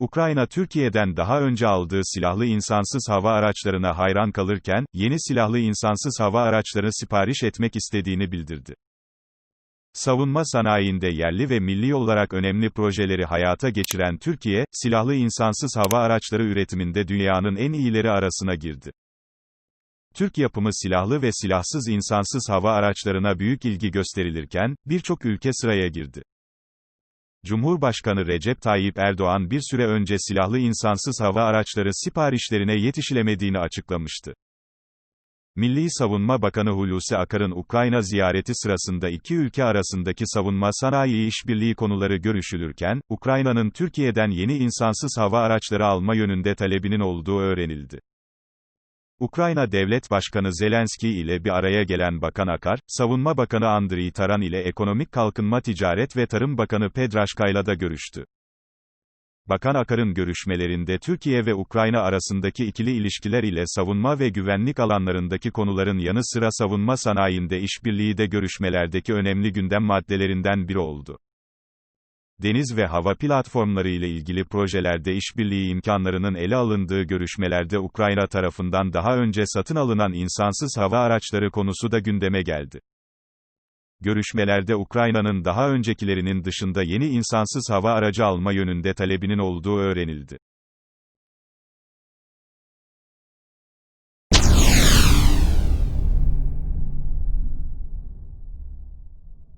Ukrayna Türkiye'den daha önce aldığı silahlı insansız hava araçlarına hayran kalırken, yeni silahlı insansız hava araçları sipariş etmek istediğini bildirdi. Savunma sanayinde yerli ve milli olarak önemli projeleri hayata geçiren Türkiye, silahlı insansız hava araçları üretiminde dünyanın en iyileri arasına girdi. Türk yapımı silahlı ve silahsız insansız hava araçlarına büyük ilgi gösterilirken, birçok ülke sıraya girdi. Cumhurbaşkanı Recep Tayyip Erdoğan bir süre önce silahlı insansız hava araçları siparişlerine yetişilemediğini açıklamıştı. Milli Savunma Bakanı Hulusi Akar'ın Ukrayna ziyareti sırasında iki ülke arasındaki savunma sanayi işbirliği konuları görüşülürken, Ukrayna'nın Türkiye'den yeni insansız hava araçları alma yönünde talebinin olduğu öğrenildi. Ukrayna Devlet Başkanı Zelenski ile bir araya gelen Bakan Akar, Savunma Bakanı Andriy Taran ile Ekonomik Kalkınma Ticaret ve Tarım Bakanı Pedraşka'yla da görüştü. Bakan Akar'ın görüşmelerinde Türkiye ve Ukrayna arasındaki ikili ilişkiler ile savunma ve güvenlik alanlarındaki konuların yanı sıra savunma sanayinde işbirliği de görüşmelerdeki önemli gündem maddelerinden biri oldu. Deniz ve hava platformları ile ilgili projelerde işbirliği imkanlarının ele alındığı görüşmelerde Ukrayna tarafından daha önce satın alınan insansız hava araçları konusu da gündeme geldi. Görüşmelerde Ukrayna'nın daha öncekilerinin dışında yeni insansız hava aracı alma yönünde talebinin olduğu öğrenildi.